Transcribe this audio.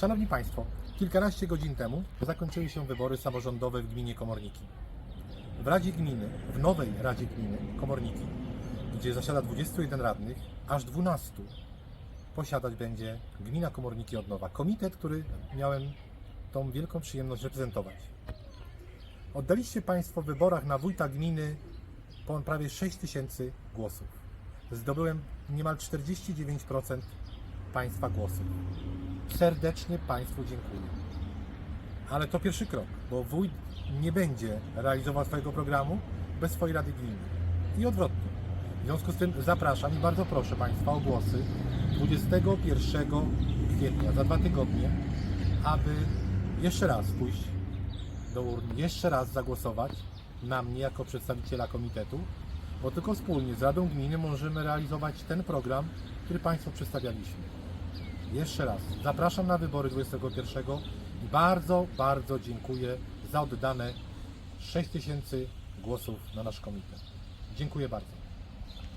Szanowni Państwo, kilkanaście godzin temu zakończyły się wybory samorządowe w gminie Komorniki. W Radzie Gminy, w nowej Radzie Gminy Komorniki, gdzie zasiada 21 radnych, aż 12 posiadać będzie gmina Komorniki od nowa. Komitet, który miałem tą wielką przyjemność reprezentować. Oddaliście Państwo w wyborach na wójta gminy ponad prawie 6 tysięcy głosów. Zdobyłem niemal 49% Państwa głosów. Serdecznie Państwu dziękuję. Ale to pierwszy krok, bo wójt nie będzie realizował swojego programu bez swojej Rady Gminy. I odwrotnie. W związku z tym zapraszam i bardzo proszę Państwa o głosy 21 kwietnia, za dwa tygodnie, aby jeszcze raz pójść do urny, jeszcze raz zagłosować na mnie jako przedstawiciela komitetu, bo tylko wspólnie z Radą Gminy możemy realizować ten program, który Państwu przedstawialiśmy. Jeszcze raz zapraszam na wybory 21 i bardzo, bardzo dziękuję za oddane 6 tysięcy głosów na nasz komitet. Dziękuję bardzo.